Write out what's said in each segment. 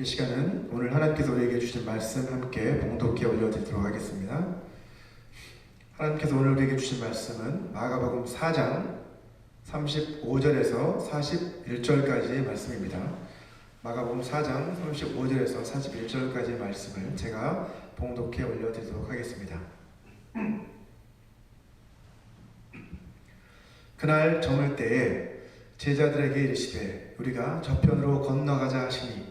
이 시간은 오늘 하나님께서 우리에게 주신 말씀 함께 봉독해 올려드리도록 하겠습니다. 하나님께서 오늘 우리에게 주신 말씀은 마가복음 4장 35절에서 41절까지의 말씀입니다. 마가복음 4장 35절에서 41절까지의 말씀을 제가 봉독해 올려드리도록 하겠습니다. 그날 저물 때에 제자들에게 이르시되 우리가 저편으로 건너가자 하시니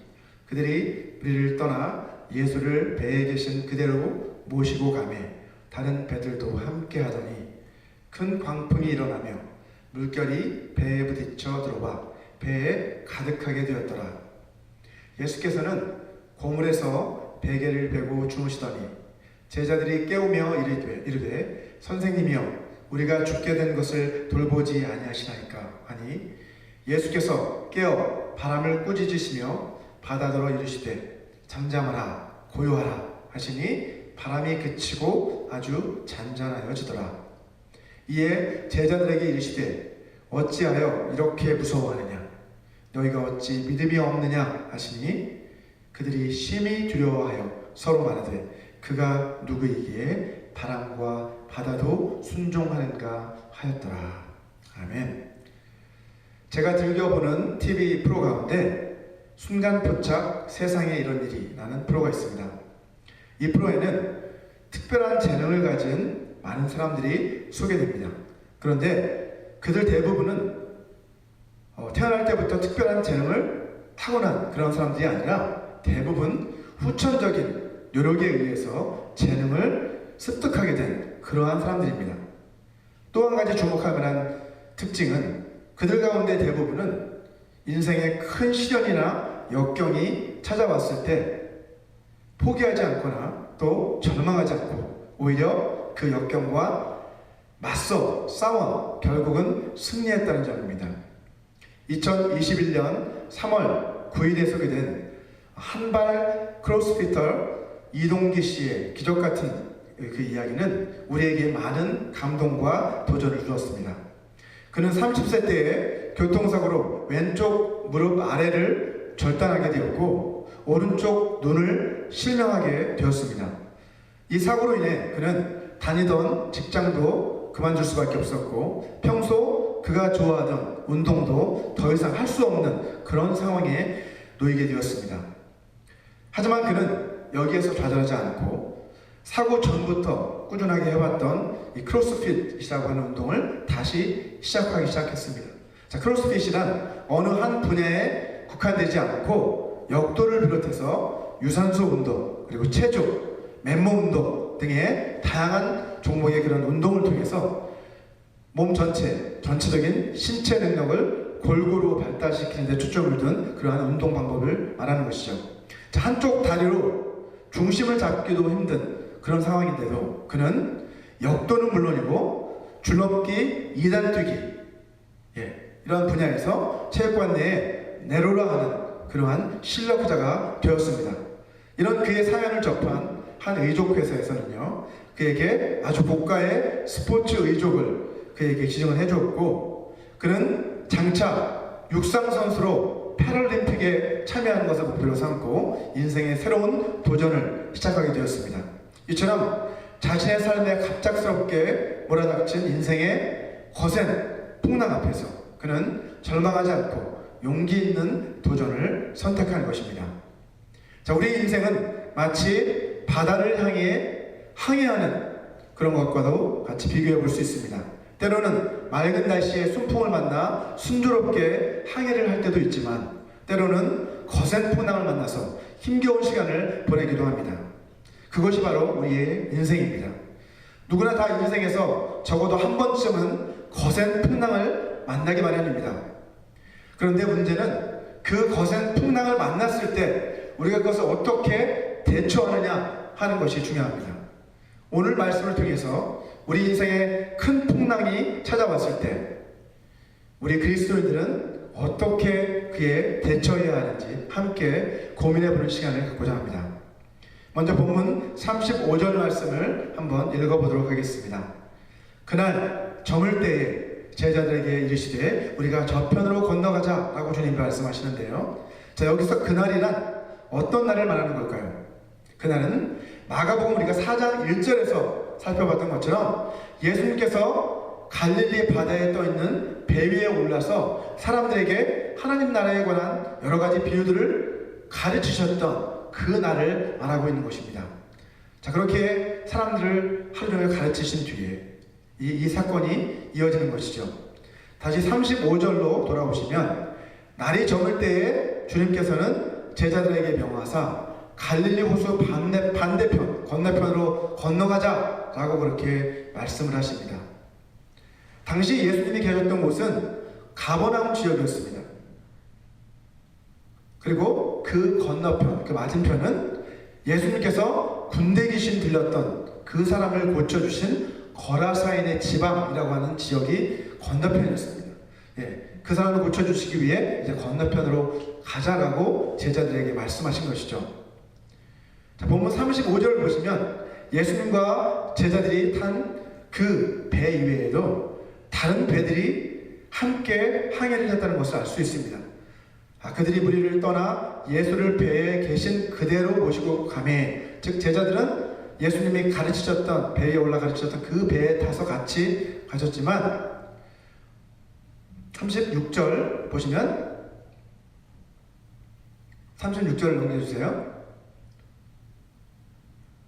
그들이 우리를 떠나 예수를 배에 계신 그대로 모시고 가매 다른 배들도 함께 하더니 큰 광풍이 일어나며 물결이 배에 부딪혀 들어와 배에 가득하게 되었더라. 예수께서는 고물에서 베개를 베고 주무시더니 제자들이 깨우며 이르되, 이르되 선생님이여 우리가 죽게 된 것을 돌보지 아니하시나이까 하니 예수께서 깨어 바람을 꾸짖으시며 바다더러 이르시되 잠잠하라 고요하라 하시니 바람이 그치고 아주 잔잔하여지더라. 이에 제자들에게 이르시되 어찌하여 이렇게 무서워하느냐? 너희가 어찌 믿음이 없느냐? 하시니 그들이 심히 두려워하여 서로 말하되 그가 누구이기에 바람과 바다도 순종하는가 하였더라. 아멘. 제가 즐겨보는 TV 프로 가운데 순간포착 세상에 이런 일이 라는 프로가 있습니다. 이 프로에는 특별한 재능을 가진 많은 사람들이 소개됩니다. 그런데 그들 대부분은 어, 태어날 때부터 특별한 재능을 타고난 그런 사람들이 아니라 대부분 후천적인 노력에 의해서 재능을 습득하게 된 그러한 사람들입니다. 또 한 가지 주목할 만한 특징은 그들 가운데 대부분은 인생의 큰 시련이나 역경이 찾아왔을 때 포기하지 않거나 또 절망하지 않고 오히려 그 역경과 맞서 싸워 결국은 승리했다는 점입니다. 2021년 3월 9일에 소개된 한발 크로스피터 이동기 씨의 기적 같은 그 이야기는 우리에게 많은 감동과 도전을 주었습니다. 그는 30세 때에 교통사고로 왼쪽 무릎 아래를 절단하게 되었고 오른쪽 눈을 실명하게 되었습니다. 이 사고로 인해 그는 다니던 직장도 그만둘 수밖에 없었고 평소 그가 좋아하던 운동도 더 이상 할 수 없는 그런 상황에 놓이게 되었습니다. 하지만 그는 여기에서 좌절하지 않고 사고 전부터 꾸준하게 해왔던 이 크로스핏이라고 하는 운동을 다시 시작하기 시작했습니다. 자, 크로스핏이란 어느 한 분야에 국한되지 않고 역도를 비롯해서 유산소 운동, 그리고 체조, 맨몸 운동 등의 다양한 종목의 그런 운동을 통해서 몸 전체, 전체적인 신체 능력을 골고루 발달시키는 데 초점을 둔 그러한 운동 방법을 말하는 것이죠. 자, 한쪽 다리로 중심을 잡기도 힘든 그런 상황인데도 그는 역도는 물론이고 줄넘기, 이단 뛰기 예, 이런 분야에서 체육관 내에 내로라 하는 그러한 실력자가 되었습니다. 이런 그의 사연을 접한 한 의족 회사에서는요 그에게 아주 고가의 스포츠 의족을 그에게 지정을 해주었고 그는 장차 육상 선수로 패럴림픽에 참여하는 것을 목표로 삼고 인생의 새로운 도전을 시작하게 되었습니다. 이처럼 자신의 삶에 갑작스럽게 몰아닥친 인생의 거센 풍랑 앞에서 그는 절망하지 않고 용기 있는 도전을 선택하는 것입니다. 자, 우리 인생은 마치 바다를 향해 항해하는 그런 것과도 같이 비교해 볼 수 있습니다. 때로는 맑은 날씨에 순풍을 만나 순조롭게 항해를 할 때도 있지만 때로는 거센 풍랑을 만나서 힘겨운 시간을 보내기도 합니다. 그것이 바로 우리의 인생입니다. 누구나 다 인생에서 적어도 한 번쯤은 거센 풍랑을 만나기 마련입니다. 그런데 문제는 그 거센 풍랑을 만났을 때 우리가 그것을 어떻게 대처하느냐 하는 것이 중요합니다. 오늘 말씀을 통해서 우리 인생에 큰 풍랑이 찾아왔을 때 우리 그리스도인들은 어떻게 그에 대처해야 하는지 함께 고민해 보는 시간을 갖고자 합니다. 먼저 본문 35절 말씀을 한번 읽어보도록 하겠습니다. 그날 저물 때에 제자들에게 이르시되 우리가 저편으로 건너가자라고 주님 말씀하시는데요. 자 여기서 그날이란 어떤 날을 말하는 걸까요? 그날은 마가복음 우리가 4장 1절에서 살펴봤던 것처럼 예수님께서 갈릴리 바다에 떠 있는 배 위에 올라서 사람들에게 하나님 나라에 관한 여러 가지 비유들을 가르치셨던 그 날을 말하고 있는 것입니다. 자, 그렇게 사람들을 하루 종일 가르치신 뒤에 이, 이 사건이 이어지는 것이죠. 다시 35절로 돌아오시면 날이 저물 때에 주님께서는 제자들에게 명하사 갈릴리 호수 반대, 반대편, 건너편으로 건너가자 라고 그렇게 말씀을 하십니다. 당시 예수님이 계셨던 곳은 가버나움 지역이었습니다. 그리고 그 건너편, 그 맞은편은 예수님께서 군대 귀신 들렸던 그 사람을 고쳐주신 거라사인의 지방이라고 하는 지역이 건너편이었습니다. 예, 그 사람을 고쳐주시기 위해 이제 건너편으로 가자라고 제자들에게 말씀하신 것이죠. 자, 본문 35절을 보시면 예수님과 제자들이 탄 그 배 이외에도 다른 배들이 함께 항해를 했다는 것을 알 수 있습니다. 아, 그들이 무리를 떠나 예수를 배에 계신 그대로 모시고 가매 즉 제자들은 예수님이 가르치셨던 배에 올라 가르치셨던 그 배에 타서 같이 가셨지만 36절 보시면 36절을 넘겨주세요.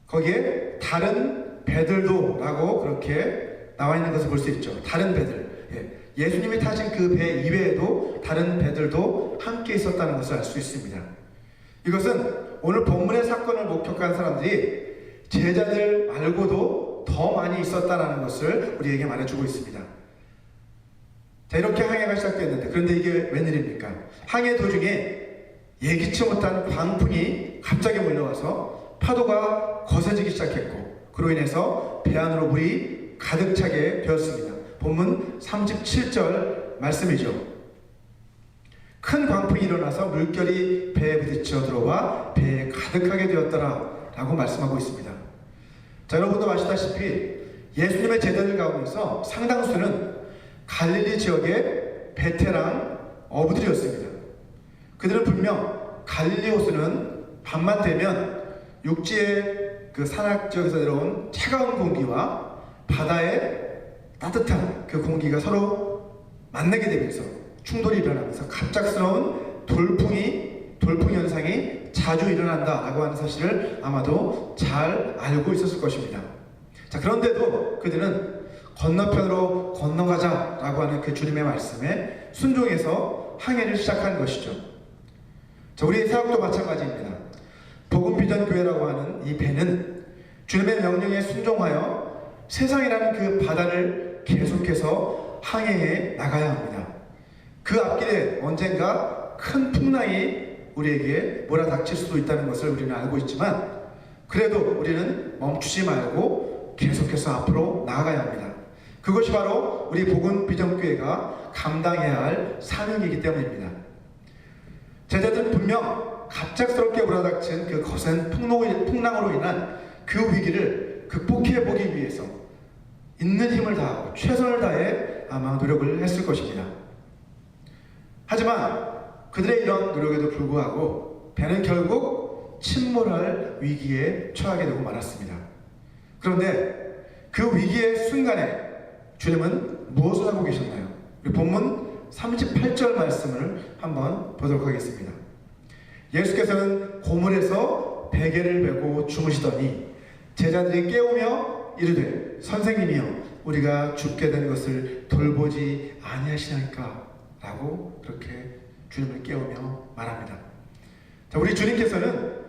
거기에 다른 배들도 라고 그렇게 나와 있는 것을 볼 수 있죠. 다른 배들. 예. 예수님이 타신 그 배 이외에도 다른 배들도 함께 있었다는 것을 알 수 있습니다. 이것은 오늘 본문의 사건을 목격한 사람들이 제자들 말고도 더 많이 있었다는 것을 우리에게 말해주고 있습니다. 자, 이렇게 항해가 시작됐는데, 그런데 이게 웬일입니까? 항해 도중에 예기치 못한 광풍이 갑자기 몰려와서 파도가 거세지기 시작했고, 그로 인해서 배 안으로 물이 가득 차게 되었습니다. 본문 37절 말씀이죠. 큰 광풍이 일어나서 물결이 배에 부딪혀 들어와 배에 가득하게 되었더라 라고 말씀하고 있습니다. 자, 여러분도 아시다시피 예수님의 제자들 가운데서 상당수는 갈릴리 지역의 베테랑 어부들이었습니다. 그들은 분명 갈릴리 호수는 밤만 되면 육지의 그 산악 지역에서 내려온 차가운 공기와 바다의 따뜻한 그 공기가 서로 만나게 되면서 충돌이 일어나면서 갑작스러운 돌풍이 돌풍 현상이 자주 일어난다라고 하는 사실을 아마도 잘 알고 있었을 것입니다. 자 그런데도 그들은 건너편으로 건너가자라고 하는 그 주님의 말씀에 순종해서 항해를 시작한 것이죠. 자 우리의 사역도 마찬가지입니다. 복음 비전 교회라고 하는 이 배는 주님의 명령에 순종하여 세상이라는 그 바다를 계속해서 항해해 나가야 합니다. 그 앞길에 언젠가 큰 풍랑이 우리에게 몰아닥칠 수도 있다는 것을 우리는 알고 있지만 그래도 우리는 멈추지 말고 계속해서 앞으로 나아가야 합니다. 그것이 바로 우리 복음 비전교회가 감당해야 할 사명이기 때문입니다. 제자들은 분명 갑작스럽게 몰아닥친 그 거센 풍랑으로 인한 그 위기를 극복해 보기 위해서 있는 힘을 다하고 최선을 다해 아마 노력을 했을 것입니다. 하지만 그들의 이런 노력에도 불구하고 배는 결국 침몰할 위기에 처하게 되고 말았습니다. 그런데 그 위기의 순간에 주님은 무엇을 하고 계셨나요? 우리 본문 38절 말씀을 한번 보도록 하겠습니다. 예수께서는 고물에서 베개를 메고 주무시더니 제자들이 깨우며 이르되 선생님이여 우리가 죽게 된 것을 돌보지 아니하시나이까 라고 그렇게 주님을 깨우며 말합니다. 자, 우리 주님께서는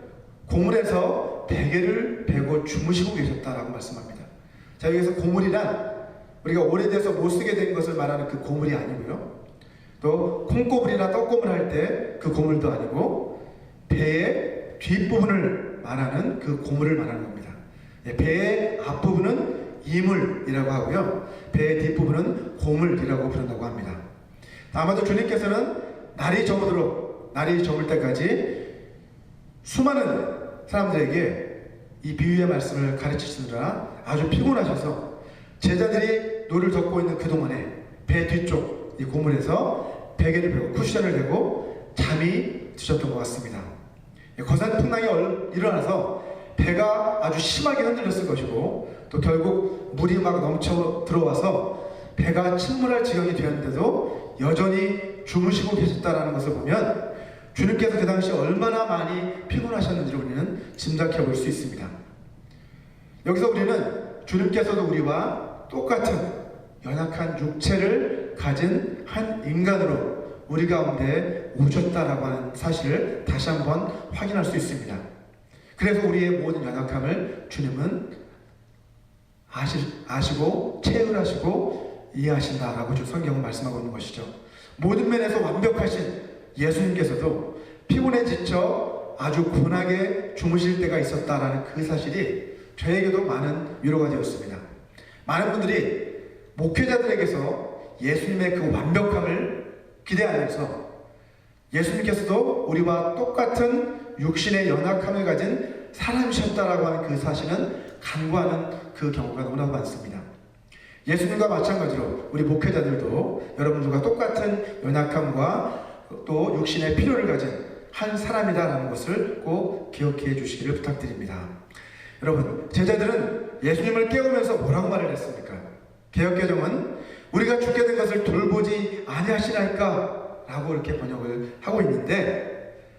고물에서 베개를 베고 주무시고 계셨다라고 말씀합니다. 자, 여기서 고물이란 우리가 오래돼서 못 쓰게 된 것을 말하는 그 고물이 아니고요. 또 콩고물이나 떡고물 할 때 그 고물도 아니고 배의 뒷부분을 말하는 그 고물을 말하는 겁니다. 예, 배의 앞부분은 이물이라고 하고요. 배의 뒷부분은 고물이라고 부른다고 합니다. 아마도 주님께서는 날이 저무도록 날이 저물 때까지 수많은 사람들에게 이 비유의 말씀을 가르치시느라 아주 피곤하셔서 제자들이 노를 젓고 있는 그동안에 배 뒤쪽 이 고물에서 베개를 베고 쿠션을 대고 잠이 드셨던 것 같습니다. 거센 풍랑이 얼- 일어나서 배가 아주 심하게 흔들렸을 것이고 또 결국 물이 막 넘쳐 들어와서 배가 침몰할 지경이 되었는데도 여전히 주무시고 계셨다라는 것을 보면 주님께서 그 당시 얼마나 많이 피곤하셨는지를 우리는 짐작해 볼 수 있습니다. 여기서 우리는 주님께서도 우리와 똑같은 연약한 육체를 가진 한 인간으로 우리 가운데 오셨다라고 하는 사실을 다시 한번 확인할 수 있습니다. 그래서 우리의 모든 연약함을 주님은 아시, 아시고 체휼하시고 이해하신다라고 주 성경은 말씀하고 있는 것이죠. 모든 면에서 완벽하신 예수님께서도 피곤에 지쳐 아주 고나게 주무실 때가 있었다라는 그 사실이 저에게도 많은 위로가 되었습니다. 많은 분들이 목회자들에게서 예수님의 그 완벽함을 기대하면서 예수님께서도 우리와 똑같은 육신의 연약함을 가진 사람이셨다라고 하는 그 사실은 간구하는 그 경우가 너무나 많습니다. 예수님과 마찬가지로 우리 목회자들도 여러분들과 똑같은 연약함과 또 육신의 필요를 가진 한 사람이다라는 것을 꼭 기억해 주시기를 부탁드립니다. 여러분, 제자들은 예수님을 깨우면서 뭐라고 말을 했습니까? 개혁개정은 우리가 죽게 된 것을 돌보지 아니하시나이까 라고 이렇게 번역을 하고 있는데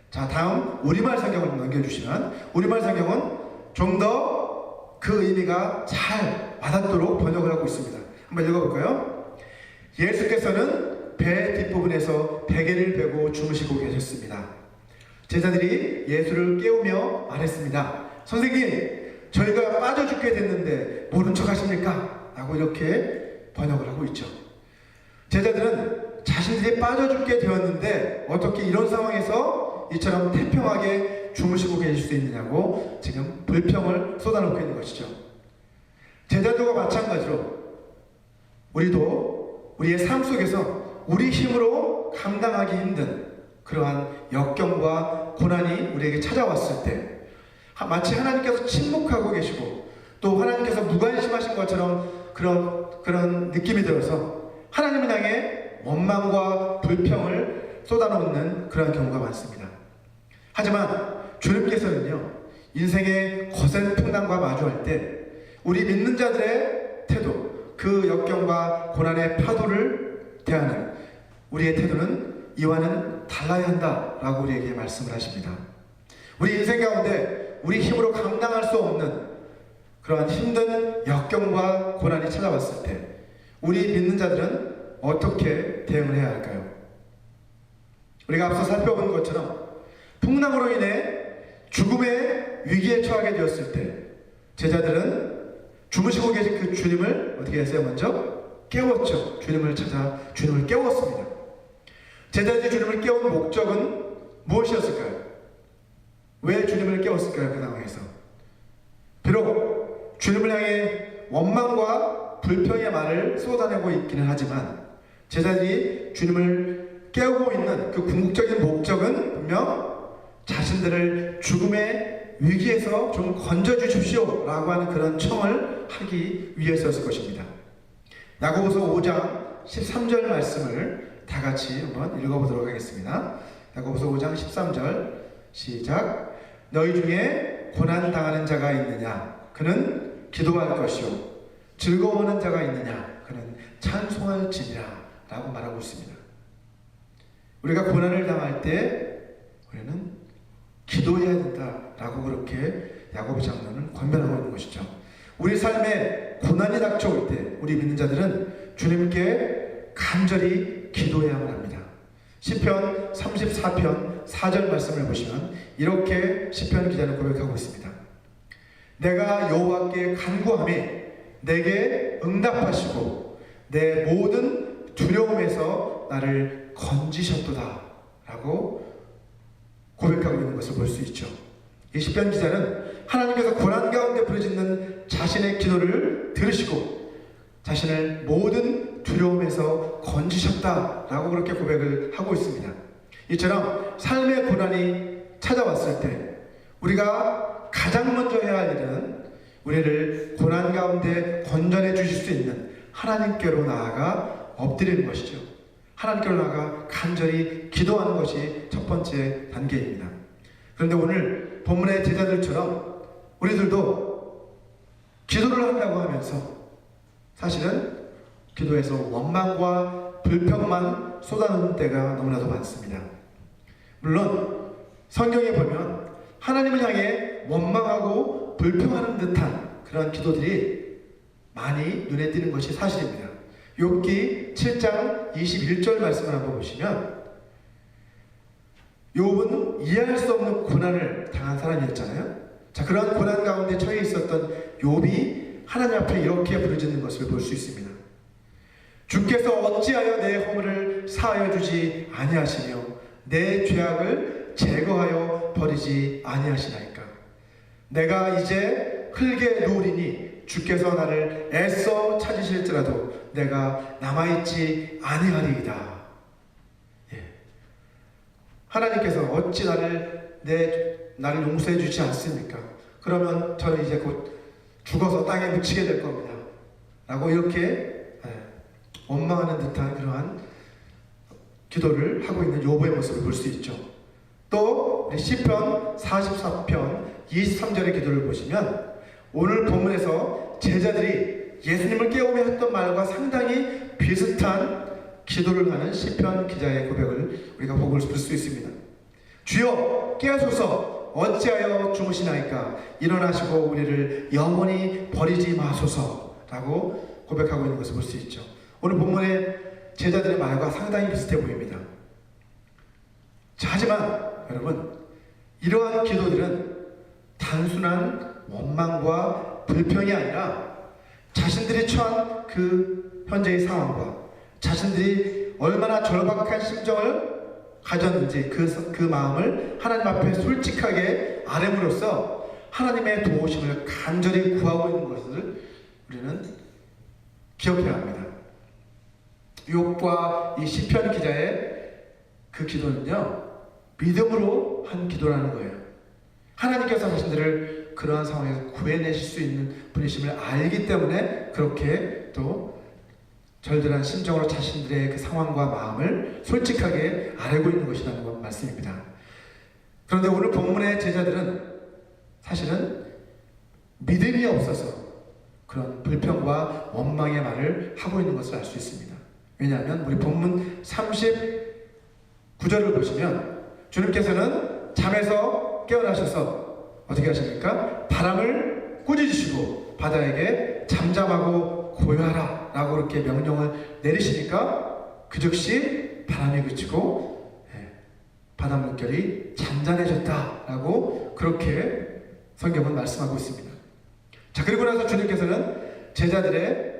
자 다음 우리말 성경을 넘겨주시면 우리말 성경은 좀 더 그 의미가 잘 와닿도록 번역을 하고 있습니다. 한번 읽어볼까요? 예수께서는 배 뒷부분에서 베개를 베고 주무시고 계셨습니다. 제자들이 예수를 깨우며 말했습니다. 선생님, 저희가 빠져 죽게 됐는데 모른 척 하십니까? 라고 이렇게 번역을 하고 있죠. 제자들은 자신들이 빠져 죽게 되었는데 어떻게 이런 상황에서 이처럼 태평하게 주무시고 계실 수 있느냐고 지금 불평을 쏟아놓고 있는 것이죠. 제자들과 마찬가지로 우리도 우리의 삶 속에서 우리 힘으로 감당하기 힘든 그러한 역경과 고난이 우리에게 찾아왔을 때 하- 마치 하나님께서 침묵하고 계시고 또 하나님께서 무관심하신 것처럼 그런 그런 느낌이 들어서 하나님을 향해 원망과 불평을 쏟아놓는 그런 경우가 많습니다. 하지만 주님께서는요 인생의 거센 풍랑과 마주할 때 우리 믿는 자들의 태도 그 역경과 고난의 파도를 대하는 우리의 태도는 이와는 달라야 한다라고 우리에게 말씀을 하십니다. 우리 인생 가운데 우리 힘으로 감당할 수 없는 그러한 힘든 역경과 고난이 찾아왔을 때 우리 믿는 자들은 어떻게 대응을 해야 할까요? 우리가 앞서 살펴본 것처럼 풍랑으로 인해 죽음의 위기에 처하게 되었을 때 제자들은 주무시고 계신 그 주님을 어떻게 했어요? 먼저 깨웠죠. 주님을 찾아 주님을 깨웠습니다. 제자들이 주님을 깨운 목적은 무엇이었을까요? 왜 주님을 깨웠을까요? 그 상황에서 비록 주님을 향해 원망과 불평의 말을 쏟아내고 있기는 하지만 제자들이 주님을 깨우고 있는 그 궁극적인 목적은 분명 자신들을 죽음의 위기에서 좀 건져 주십시오 라고 하는 그런 청을 하기 위해서였을 것입니다. 야고보서 5장 13절 말씀을 다 같이 한번 읽어보도록 하겠습니다. 야고보서 5장 13절 시작 너희 중에 고난 당하는 자가 있느냐 그는 기도할 것이요 즐거워하는 자가 있느냐 그는 찬송할지니라 라고 말하고 있습니다. 우리가 고난을 당할 때 우리는 기도해야 된다라고 그렇게 야고보 장로는 권면하고 있는 것이죠. 우리 삶에 고난이 닥쳐올 때 우리 믿는 자들은 주님께 간절히 기도해야만 합니다. 시편 34편 4절 말씀을 보시면 이렇게 시편 기자는 고백하고 있습니다. 내가 여호와께 간구함에 내게 응답하시고 내 모든 두려움에서 나를 건지셨도다라고 고백하고 있는 것을 볼 수 있죠. 이 시편 기자는 하나님께서 고난 가운데 부르짖는 자신의 기도를 들으시고 자신을 모든 두려움에서 건지셨다라고 그렇게 고백을 하고 있습니다. 이처럼 삶의 고난이 찾아왔을 때 우리가 가장 먼저 해야 할 일은 우리를 고난 가운데 건져내 주실 수 있는 하나님께로 나아가 엎드리는 것이죠. 하나님께로 나아가 간절히 기도하는 것이 첫 번째 단계입니다. 그런데 오늘 본문의 제자들처럼 우리들도 기도를 한다고 하면서 사실은 기도에서 원망과 불평만 쏟아내는 때가 너무나도 많습니다. 물론 성경에 보면 하나님을 향해 원망하고 불평하는 듯한 그런 기도들이 많이 눈에 띄는 것이 사실입니다. 욥기 7장 21절 말씀을 한번 보시면 욥은 이해할 수 없는 고난을 당한 사람이었잖아요. 자, 그러한 고난 가운데 처해 있었던 욥이 하나님 앞에 이렇게 부르짖는 것을 볼 수 있습니다. 주께서 어찌하여 내 허물을 사하여 주지 아니하시며 내 죄악을 제거하여 버리지 아니하시나이까. 내가 이제 흙에 누우리니 주께서 나를 애써 찾으실지라도 내가 남아있지 아니하리이다. 예. 하나님께서 어찌 나를 내 나를 용서해 주지 않습니까? 그러면 저는 이제 곧 죽어서 땅에 묻히게 될 겁니다. 라고 이렇게 예, 원망하는 듯한 그러한 기도를 하고 있는 요보의 모습을 볼 수 있죠. 또 시편 44편 23절의 기도를 보시면 오늘 본문에서 제자들이 예수님을 깨우며 했던 말과 상당히 비슷한 기도를 하는 시편 기자의 고백을 우리가 보고 볼 수 있습니다. 주여 깨어소서 어찌하여 주무시나이까 일어나시고 우리를 영원히 버리지 마소서라고 고백하고 있는 것을 볼 수 있죠. 오늘 본문의 제자들의 말과 상당히 비슷해 보입니다. 자, 하지만 여러분 이러한 기도들은 단순한 원망과 불평이 아니라 자신들이 처한 그 현재의 상황과 자신들이 얼마나 절박한 심정을 가졌는지 그, 그 마음을 하나님 앞에 솔직하게 아뢰므로써 하나님의 도우심을 간절히 구하고 있는 것을 우리는 기억해야 합니다. 욥과 이 시편 기자의 그 기도는요 믿음으로 한 기도라는 거예요. 하나님께서 자신들을 그러한 상황에서 구해내실 수 있는 분이심을 알기 때문에 그렇게 또 절절한 심정으로 자신들의 그 상황과 마음을 솔직하게 아뢰고 있는 것이라는 것 말씀입니다. 그런데 오늘 본문의 제자들은 사실은 믿음이 없어서 그런 불평과 원망의 말을 하고 있는 것을 알 수 있습니다. 왜냐하면 우리 본문 39절을 보시면 주님께서는 잠에서 깨어나셔서 어떻게 하십니까? 바람을 꾸짖으시고 바다에게 잠잠하고 고요하라 라고 이렇게 명령을 내리시니까 그 즉시 바람이 그치고 예, 바다 물결이 잔잔해졌다 라고 그렇게 성경은 말씀하고 있습니다. 자 그리고 나서 주님께서는 제자들의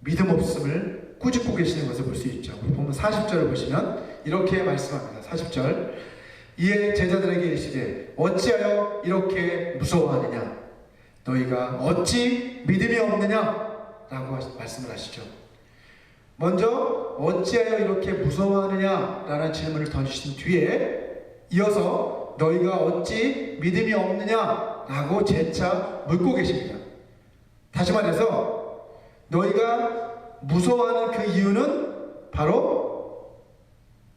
믿음 없음을 꾸짖고 계시는 것을 볼 수 있죠. 보면 40절을 보시면 이렇게 말씀합니다. 40절 이에 제자들에게 이르시되 어찌하여 이렇게 무서워하느냐 너희가 어찌 믿음이 없느냐 라고 말씀을 하시죠. 먼저 어찌하여 이렇게 무서워하느냐 라는 질문을 던지신 뒤에 이어서 너희가 어찌 믿음이 없느냐 라고 재차 묻고 계십니다. 다시 말해서 너희가 무서워하는 그 이유는 바로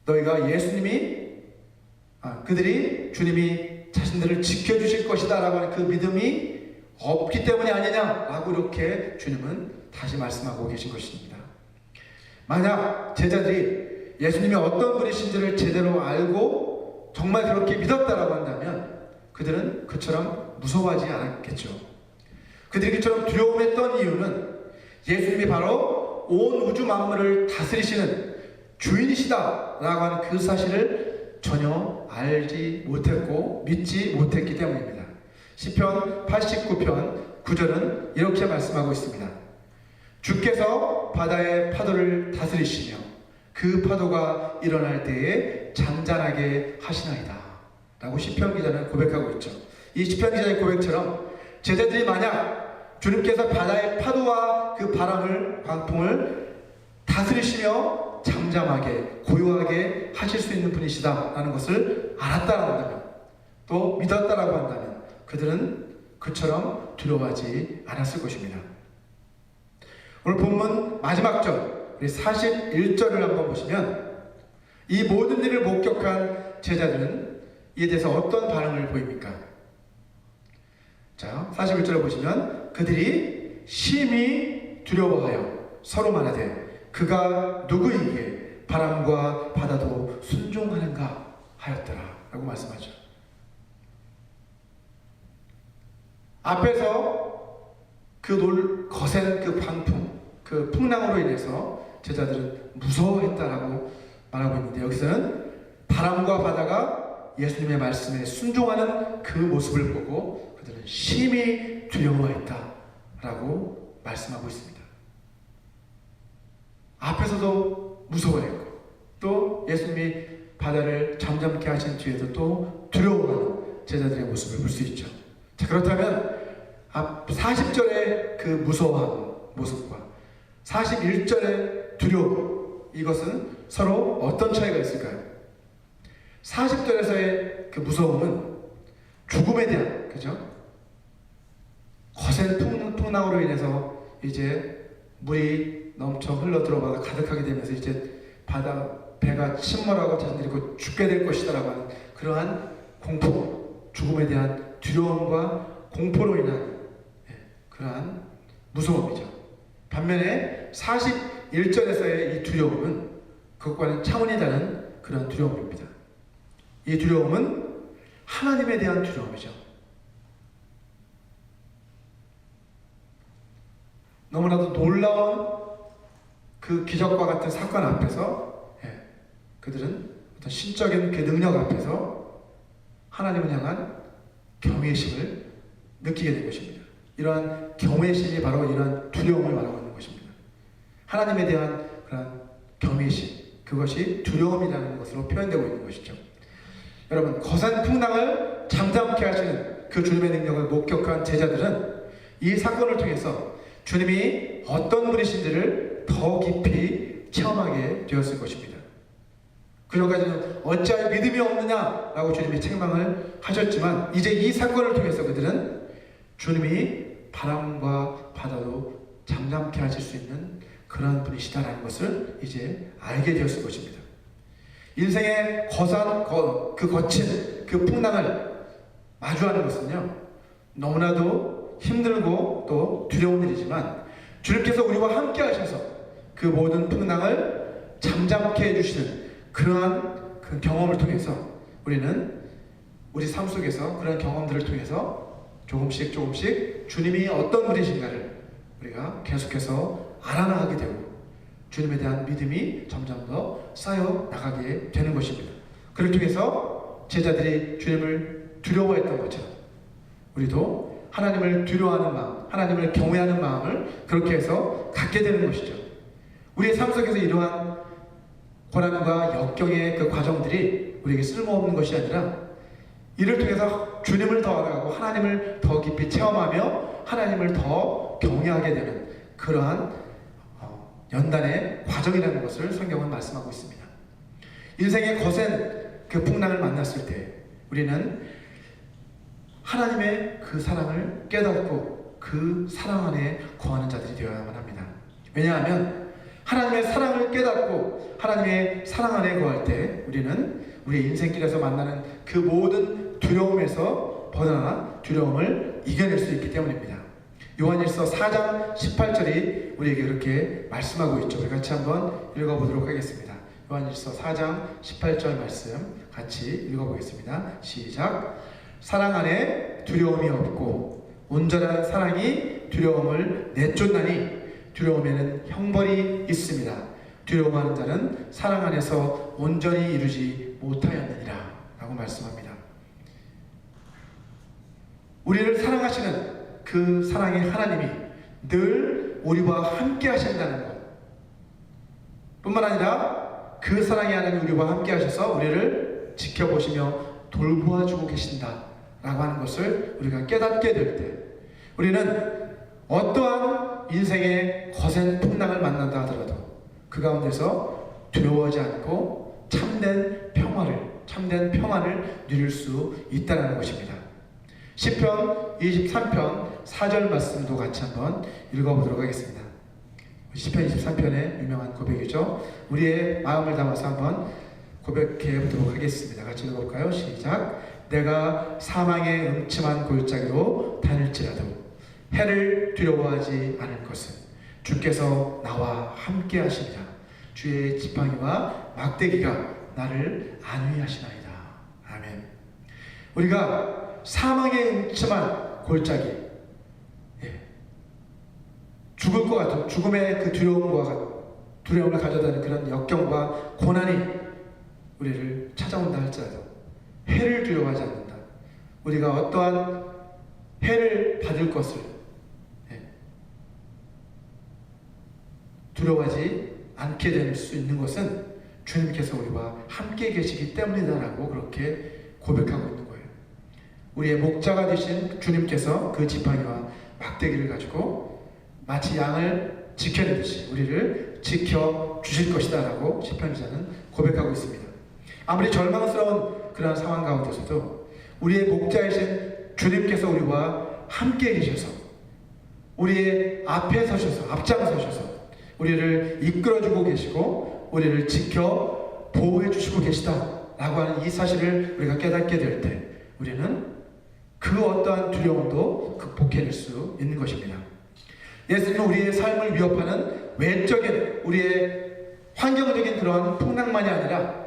너희가 예수님이 아, 그들이 주님이 자신들을 지켜주실 것이다 라고 하는 그 믿음이 없기 때문이 아니냐 라고 이렇게 주님은 다시 말씀하고 계신 것입니다. 만약 제자들이 예수님이 어떤 분이신지를 제대로 알고 정말 그렇게 믿었다라고 한다면 그들은 그처럼 무서워하지 않았겠죠. 그들이 그처럼 두려움했던 이유는 예수님이 바로 온 우주 만물을 다스리시는 주인이시다라고 하는 그 사실을 전혀 알지 못했고 믿지 못했기 때문입니다. 시편 89편 9절은 이렇게 말씀하고 있습니다. 주께서 바다의 파도를 다스리시며 그 파도가 일어날 때에 잔잔하게 하시나이다. 라고 시편 기자는 고백하고 있죠. 이 시편 기자의 고백처럼 제자들이 만약 주님께서 바다의 파도와 그 바람을 광풍을 다스리시며 잠잠하게 고요하게 하실 수 있는 분이시다라는 것을 알았다라고 한다면 또 믿었다라고 한다면 그들은 그처럼 두려워하지 않았을 것입니다. 오늘 본문 마지막 절, 41절을 한번 보시면 이 모든 일을 목격한 제자들은 이에 대해서 어떤 반응을 보입니까? 자, 41절을 보시면 그들이 심히 두려워하여 서로 말하되 그가 누구에게 바람과 바다도 순종하는가 하였더라 라고 말씀하죠. 앞에서 그 놀, 거센 그 광풍, 그 풍랑으로 인해서 제자들은 무서워했다라고 말하고 있는데 여기서는 바람과 바다가 예수님의 말씀에 순종하는 그 모습을 보고 그들은 심히 두려워했다라고 말씀하고 있습니다. 앞에서도 무서워했고 또 예수님이 바다를 잠잠케 하신 뒤에도 또 두려워하는 제자들의 모습을 볼 수 있죠. 자, 그렇다면 앞 40절의 그 무서워하는 모습과 41절의 두려움 이것은 서로 어떤 차이가 있을까요? 40절에서의 그 무서움은 죽음에 대한 그죠? 거센 풍, 풍랑으로 인해서 이제 물이 넘쳐 흘러 들어가서 가득하게 되면서 이제 바다 배가 침몰하고 자신들이 곧 죽게 될 것이다라고 하는 그러한 공포, 죽음에 대한 두려움과 공포로 인한 예, 그러한 무서움이죠. 반면에 41절에서의 이 두려움은 그것과는 차원이 다른 그런 두려움입니다. 이 두려움은 하나님에 대한 두려움이죠. 너무나도 놀라운 그 기적과 같은 사건 앞에서 예, 그들은 어떤 신적인 그 능력 앞에서 하나님을 향한 경외심을 느끼게 된 것입니다. 이러한 경외심이 바로 이러한 두려움을 말하고 있는 것입니다. 하나님에 대한 그런 경외심, 그것이 두려움이라는 것으로 표현되고 있는 것이죠. 여러분, 거센 풍랑을 잠잠케 하시는 그 주님의 능력을 목격한 제자들은 이 사건을 통해서 주님이 어떤 분이신지를 더 깊이 체험하게 되었을 것입니다. 그전까지는 어찌하여 믿음이 없느냐라고 주님이 책망을 하셨지만 이제 이 사건을 통해서 그들은 주님이 바람과 바다도 잠잠케 하실 수 있는 그러한 분이시다라는 것을 이제 알게 되었을 것입니다. 인생의 거산, 거, 그 거친 그 풍랑을 마주하는 것은요, 너무나도 힘들고 또 두려운 일이지만, 주님께서 우리와 함께 하셔서 그 모든 풍랑을 잠잠케 해주시는 그러한 그 경험을 통해서 우리는 우리 삶 속에서 그런 경험들을 통해서 조금씩 조금씩 주님이 어떤 분이신가를 우리가 계속해서 알아나가게 되고 주님에 대한 믿음이 점점 더 쌓여 나가게 되는 것입니다. 그를 통해서 제자들이 주님을 두려워했던 것처럼 우리도 하나님을 두려워하는 마음, 하나님을 경외하는 마음을 그렇게 해서 갖게 되는 것이죠. 우리의 삶 속에서 이러한 고난과 역경의 그 과정들이 우리에게 쓸모없는 것이 아니라 이를 통해서 주님을 더 알아가고 하나님을 더 깊이 체험하며 하나님을 더 경외하게 되는 그러한 어, 연단의 과정이라는 것을 성경은 말씀하고 있습니다. 인생의 거센 그 풍랑을 만났을 때 우리는 하나님의 그 사랑을 깨닫고 그 사랑 안에 거하는 자들이 되어야만 합니다. 왜냐하면 하나님의 사랑을 깨닫고 하나님의 사랑 안에 거할 때 우리는 우리의 인생길에서 만나는 그 모든 두려움에서 벗어나 두려움을 이겨낼 수 있기 때문입니다. 요한일서 4장 18절이 우리에게 그렇게 말씀하고 있죠. 우리 같이 한번 읽어보도록 하겠습니다. 요한일서 4장 18절 말씀 같이 읽어보겠습니다. 시작. 사랑 안에 두려움이 없고 온전한 사랑이 두려움을 내쫓나니 두려움에는 형벌이 있습니다. 두려워하는 자는 사랑 안에서 온전히 이루지 못하였느니라 라고 말씀합니다. 우리를 사랑하시는 그 사랑의 하나님이 늘 우리와 함께 하신다는 것 뿐만 아니라 그 사랑의 하나님 우리와 함께 하셔서 우리를 지켜보시며 돌보아 주고 계신다 라고 하는 것을 우리가 깨닫게 될 때 우리는 어떠한 인생의 거센 풍랑을 만난다 하더라도 그 가운데서 두려워하지 않고 참된 평화를 참된 평안을 누릴 수 있다는 것입니다. 시편 23편 4절 말씀도 같이 한번 읽어보도록 하겠습니다. 시편 23편의 유명한 고백이죠. 우리의 마음을 담아서 한번 고백해 보도록 하겠습니다. 같이 읽어볼까요? 시작. 내가 사망의 음침한 골짜기로 다닐지라도 해를 두려워하지 않을 것은 주께서 나와 함께 하시리라. 주의 지팡이와 막대기가 나를 안위하시나이다. 아멘. 우리가 사망의 음침한 골짜기, 예. 죽을 것 같은 죽음의 그 두려움과 같- 두려움을 가져다는 그런 역경과 고난이 우리를 찾아온다 할지라도 해를 두려워하지 않는다. 우리가 어떠한 해를 받을 것을 예, 두려워하지 않게 될 수 있는 것은 주님께서 우리와 함께 계시기 때문이다라고 그렇게 고백하고 있는 거예요. 우리의 목자가 되신 주님께서 그 지팡이와 막대기를 가지고 마치 양을 지켜내듯이 우리를 지켜 주실 것이다라고 시편자는 고백하고 있습니다. 아무리 절망스러운 그런 상황 가운데서도 우리의 목자이신 주님께서 우리와 함께 계셔서 우리의 앞에 서셔서 앞장서셔서 우리를 이끌어주고 계시고 우리를 지켜 보호해 주시고 계시다라고 하는 이 사실을 우리가 깨닫게 될 때 우리는 그 어떠한 두려움도 극복해낼 수 있는 것입니다. 예수님은 우리의 삶을 위협하는 외적인 우리의 환경적인 그런 풍랑만이 아니라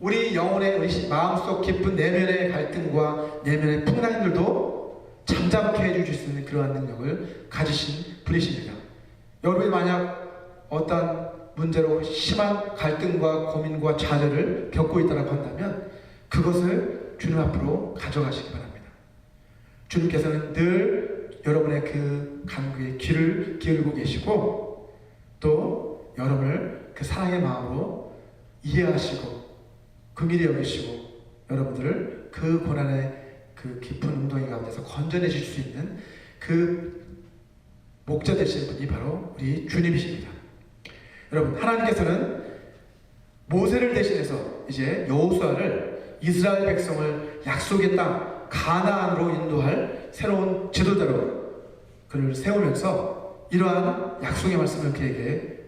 우리 영혼의 우리 마음속 깊은 내면의 갈등과 내면의 풍랑들도 잠잠케 해주실 수 있는 그러한 능력을 가지신 분이십니다. 여러분이 만약 어떤 문제로 심한 갈등과 고민과 좌절을 겪고 있다고 한다면 그것을 주님 앞으로 가져가시기 바랍니다. 주님께서는 늘 여러분의 그 간구에 귀를 기울이고 계시고 또 여러분을 그 사랑의 마음으로 이해하시고 긍휼히 여기시고 여러분들을 그 고난의 그 깊은 웅덩이 가운데서 건져내실 수 있는 그 목자 되신 분이 바로 우리 주님이십니다. 여러분 하나님께서는 모세를 대신해서 이제 여호수아를 이스라엘 백성을 약속의 땅 가나안으로 인도할 새로운 지도자로 그를 세우면서 이러한 약속의 말씀을 그에게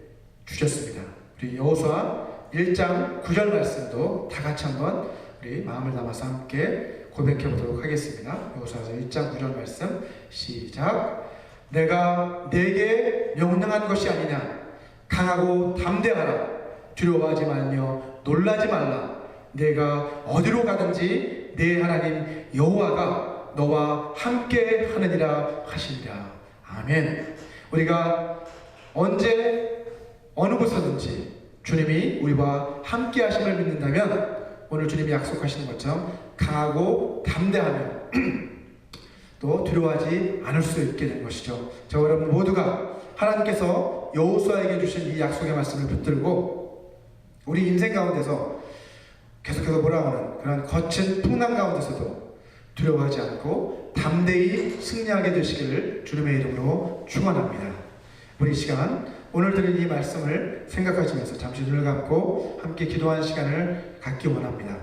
주셨습니다. 우리 여호수아 1장 9절 말씀도 다 같이 한번 우리 마음을 담아서 함께 고백해 보도록 하겠습니다. 여호수아서 1장 9절 말씀 시작. 내가 내게 명령한 것이 아니냐 강하고 담대하라. 두려워하지 말며 놀라지 말라. 내가 어디로 가든지 내 하나님 여호와가 너와 함께 하느니라 하시니라 아멘. 우리가 언제 어느 곳에든지 주님이 우리와 함께 하심을 믿는다면 오늘 주님이 약속하시는 것처럼 강하고 담대하며 또 두려워하지 않을 수 있게 된 것이죠. 저 여러분 모두가 하나님께서 여호수아에게 주신 이 약속의 말씀을 붙들고 우리 인생 가운데서 계속해서 몰아오는 그런 거친 풍랑 가운데서도 두려워하지 않고 담대히 승리하게 되시기를 주님의 이름으로 축원합니다. 우리 이 시간 오늘 들은 이 말씀을 생각하시면서 잠시 눈을 감고 함께 기도하는 시간을 갖기 원합니다.